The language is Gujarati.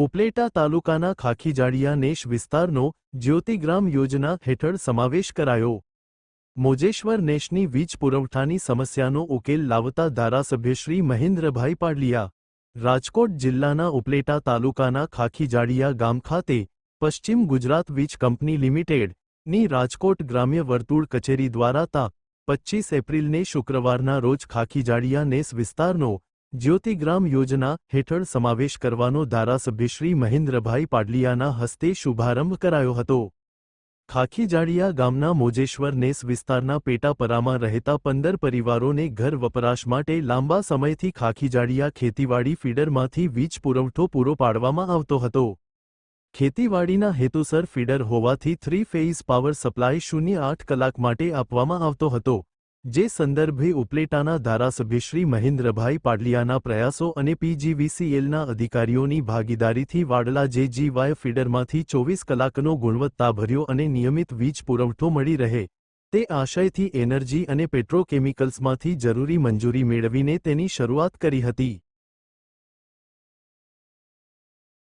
ઉપલેટા તાલુકાના ખાખીજાડિયા નેશ વિસ્તારનો જ્યોતિગ્રામ યોજના હેઠળ સમાવેશ કરાયો. મોજેશ્વર નેશની વીજ પુરવઠાની સમસ્યાનો ઉકેલ લાવતા ધારાસભ્ય શ્રી મહેન્દ્રભાઈ પાડલિયા. રાજકોટ જિલ્લાના ઉપલેટા તાલુકાના ખાખીજાડિયા ગામ ખાતે પશ્ચિમ ગુજરાત વીજ કંપની લિમિટેડની રાજકોટ ગ્રામ્ય વર્તુળ કચેરી દ્વારા તા પચ્ચીસ એપ્રિલને શુક્રવારના રોજ ખાખીજાડિયા નેસ વિસ્તારનો જ્યોતિગ્રામ યોજના હેઠળ સમાવેશ કરવાનો ધારાસભ્ય શ્રી મહેન્દ્રભાઈ પાડલિયાના હસ્તે શુભારંભ કરાયો હતો. ખાખીજાડિયા ગામના મોજેશ્વર નેસ વિસ્તારના પેટાપરામાં રહેતા પંદર પરિવારોને ઘર વપરાશ માટે લાંબા સમયથી ખાખીજાડિયા ખેતીવાડી ફીડરમાંથી વીજ પુરવઠો પૂરો પાડવામાં આવતો હતો. ખેતીવાડીના હેતુસર ફીડર હોવાથી થ્રી ફેઇઝ પાવર સપ્લાય શૂન્ય આઠ કલાક માટે આપવામાં આવતો હતો. જે સંદર્ભે ઉપલેટાના ધારાસભ્ય શ્રી મહેન્દ્રભાઈ પાડલિયાના પ્રયાસો અને પીજીવીસીએલના અધિકારીઓની ભાગીદારીથી વાડલા જેજીવાય ફીડરમાંથી ચોવીસ કલાકનો ગુણવત્તાભર્યો અને નિયમિત વીજ પુરવઠો મળી રહે, તે આશયથી એનર્જી અને પેટ્રોકેમિકલ્સમાંથી જરૂરી મંજૂરી મેળવીને તેની શરૂઆત કરી હતી.